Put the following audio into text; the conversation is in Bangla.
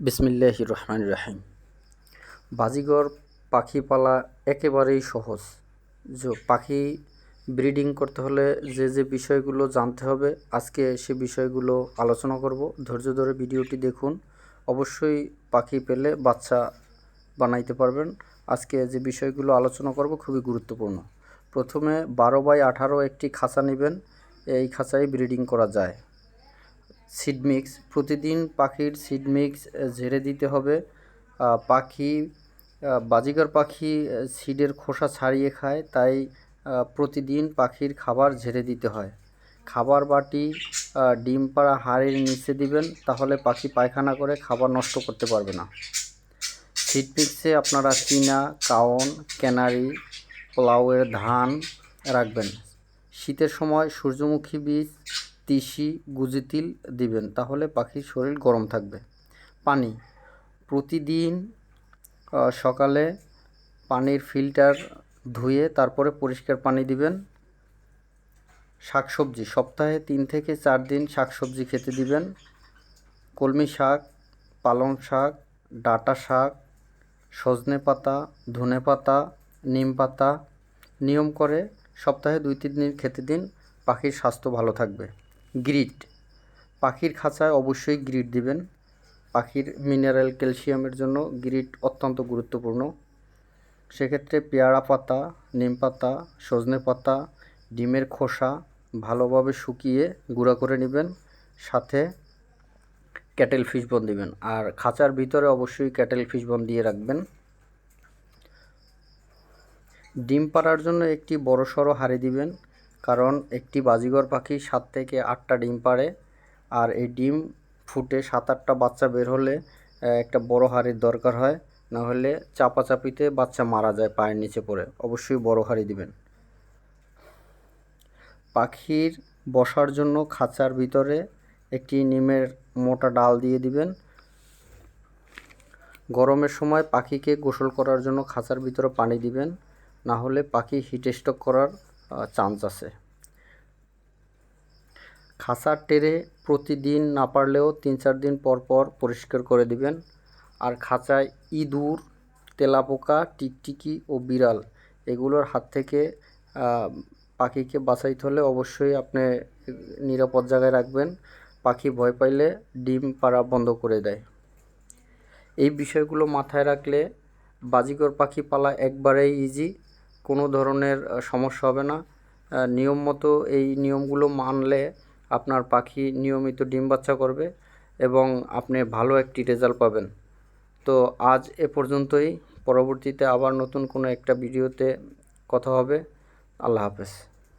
বিসমিল্লাহ রহমান রাহিম। বাজিগর পাখি পালা একেবারেই সহজ। যে পাখি ব্রিডিং করতে হলে যে যে বিষয়গুলো জানতে হবে, আজকে সে বিষয়গুলো আলোচনা করব। ধৈর্য ধরে ভিডিওটি দেখুন। অবশ্যই পাখি পেলে বাচ্চা বানাইতে পারবেন। আজকে যে বিষয়গুলো আলোচনা করব খুবই গুরুত্বপূর্ণ। প্রথমে বারো বাই আঠারো একটি খাঁচা নেবেন। এই খাঁচায় ব্রিডিং করা যায়। সিড মিক্স প্রতিদিন পাখির সিড মিক্স ঝেড়ে দিতে হবে। পাখি আহ, বাজিগার পাখি সিডের খোসা ছাড়িয়ে খায়। তাই প্রতিদিন পাখির খাবার ঝেড়ে দিতে হয়। খাবার বাটি ডিম পাড়া হাড়ের নিচে দিবেন তাহলে পাখি পায়খানা করে খাবার নষ্ট করতে পারবে না। সিড মিক্সে আপনারা চীনা কাউন ক্যানারি পোলাওয়ের ধান রাখবেন। শীতের সময় সূর্যমুখী বীজ তিসি গুজিতিল দিবেন, তাহলে পাখির শরীর গরম থাকবে। পানি, প্রতিদিন সকালে পানির ফিল্টার ধুয়ে তারপরে পরিষ্কার পানি দিবেন। শাকসবজি, সপ্তাহে তিন থেকে চার দিন শাকসবজি খেতে দিবেন। কলমি শাক, পালং শাক, ডাঁটা শাক, সজনে পাতা, ধনে পাতা, নিম পাতা, নিয়ম করে সপ্তাহে দুই তিন দিন খেতে দিন, পাখির স্বাস্থ্য ভালো থাকবে। গ্রিট পাখির খাঁচায় অবশ্যই গ্রিট দিবেন। পাখির মিনারেল ক্যালসিয়ামের জন্য গ্রিট অত্যন্ত গুরুত্বপূর্ণ। সেক্ষেত্রে পেয়ারা পাতা, নিম পাতা, সজনে পাতা, ডিমের খোসা ভালোভাবে শুকিয়ে গুঁড়া করে নেবেন। সাথে ক্যাটেল ফিশ বন দিবেন। আর খাঁচার ভিতরে অবশ্যই ক্যাটেল ফিশ বন দিয়ে রাখবেন। ডিম পাড়ার জন্য একটি বড় সড়ো হাঁড়ি দিবেন। কারণ একটি বাজিগর পাখি সাত থেকে আটটা ডিম পাড়ে আর এই ডিম ফুটে সাত আটটা বাচ্চা বের হলে একটা বড় হাড়ির দরকার হয়। না হলে চাপাচাপিতে বাচ্চা মারা যায় পায়ের নিচে পড়ে। অবশ্যই বড় হাঁড়ি দিবেন। পাখির বসার জন্য খাঁচার ভিতরে একটি নিমের মোটা ডাল দিয়ে দিবেন। গরমের সময় পাখিকে গোসল করার জন্য খাঁচার ভিতরে পানি দিবেন। না হলে পাখি হিট স্ট্রোক করার চান্স আছে। খাঁচার টেরে প্রতিদিন না পারলেও তিন চার দিন পর পর পরিষ্কার করে দিবেন। আর খাঁচায় ইঁদুর, তেলাপোকা, টিকটিকি ও বিড়াল এগুলোর হাত থেকে পাখিকে বাঁচাইতে হলে অবশ্যই আপনি নিরাপদ জায়গায় রাখবেন। পাখি ভয় পাইলে ডিম পাড়া বন্ধ করে দেয়। এই বিষয়গুলো মাথায় রাখলে বাজিকর পাখি পালা একবারেই ইজি কোনো ধরনের সমস্যা হবে না। নিয়ম মতো এই নিয়মগুলো মানলে আপনার পাখি নিয়মিত ডিম বাচ্চা করবে এবং আপনি ভালো একটি রেজাল্ট পাবেন। তো আজ এ পর্যন্তই। পরবর্তীতে আবার নতুন কোনো একটা ভিডিওতে কথা হবে। আল্লাহ হাফেজ।